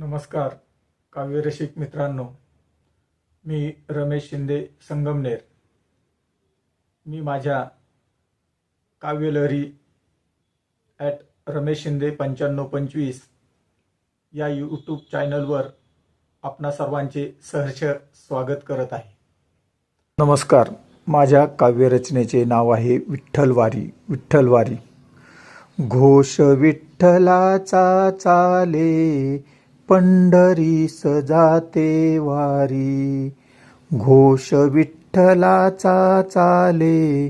नमस्कार काव्यरसिक मित्रांनो. मी रमेश शिंदे संगमनेर. मी माझ्या काव्यलहरी ॲट रमेश शिंदे पंच्याण्णव पंचवीस या यूट्यूब चॅनलवर आपणा सर्वांचे सहर्ष स्वागत करत आहे. नमस्कार माझ्या काव्यरचनेचे नाव आहे विठ्ठलवारी विठ्ठलवारी. घोष विठ्ठलाचा चाले पंढरी सजाते वारी. घोष विठ्ठलाचा चाले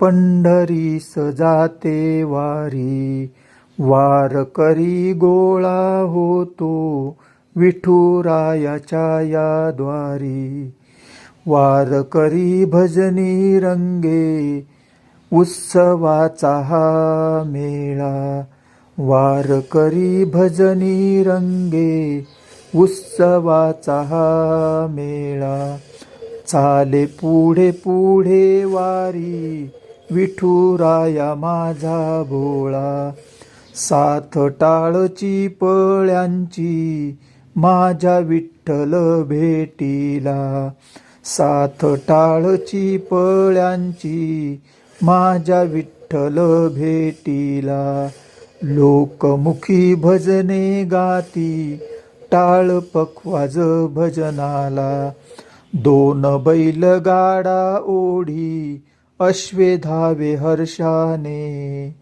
पंढरी सजाते वारी. वारकरी गोळा होतो विठुरायाच्या या द्वारी वारकरी भजनी रंगे उत्सवाचा हा मेळा. वारकरी भजनी रंगे उत्सवाचा हा मेळा. चाले पुढे पुढे वारी विठुराया माझा भोळा. साथ टाळची पळ्यांची माझ्या विठ्ठल भेटीला. साथ टाळची पळ्यांची माझ्या विठ्ठल भेटीला. लोकमुखी भजने गाती टाळ पखवाज भजनाला. दोन बैल गाडा ओढी अश्वे धावे हर्षाने.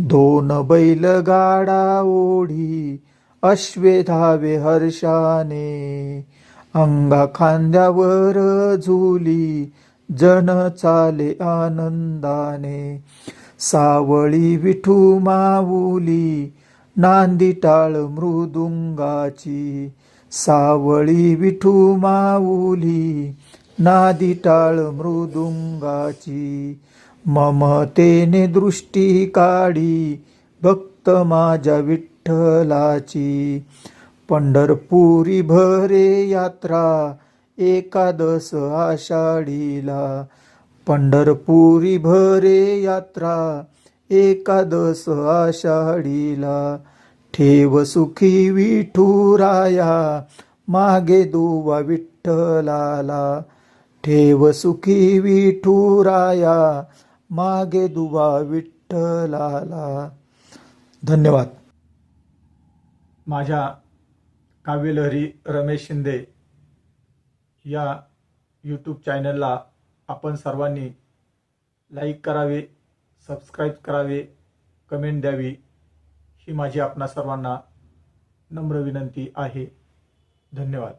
दोन बैल गाडा ओढी अश्वे धावे हर्षाने. अंगा खांद्यावर झुली जन चाले आनंदाने. सावळी विठू माऊली नांदी टाळ मृदुंगाची. सावळी विठू माऊली नादी टाळ मृदुंगाची. ममतेने दृष्टी काढी भक्त माझ्या विठ्ठलाची. पंढरपुरी भरे यात्रा एकादश आषाढीला. पंढरपुरी भरे यात्रा एकादश आषाढीला. ठेव सुखी विठुराया मागे दुवा विठ्ठलाला. ठेव सुखी विठुराया मागे दुवा विठ्ठलाला. धन्यवाद. माझ्या काव्यलहरी रमेश शिंदे या यूट्यूब चॅनलला आपण सर्वांनी लाईक करावे सबस्क्राईब करावे कमेंट द्यावी ही माझी आपणा सर्वांना नम्र विनंती आहे. धन्यवाद.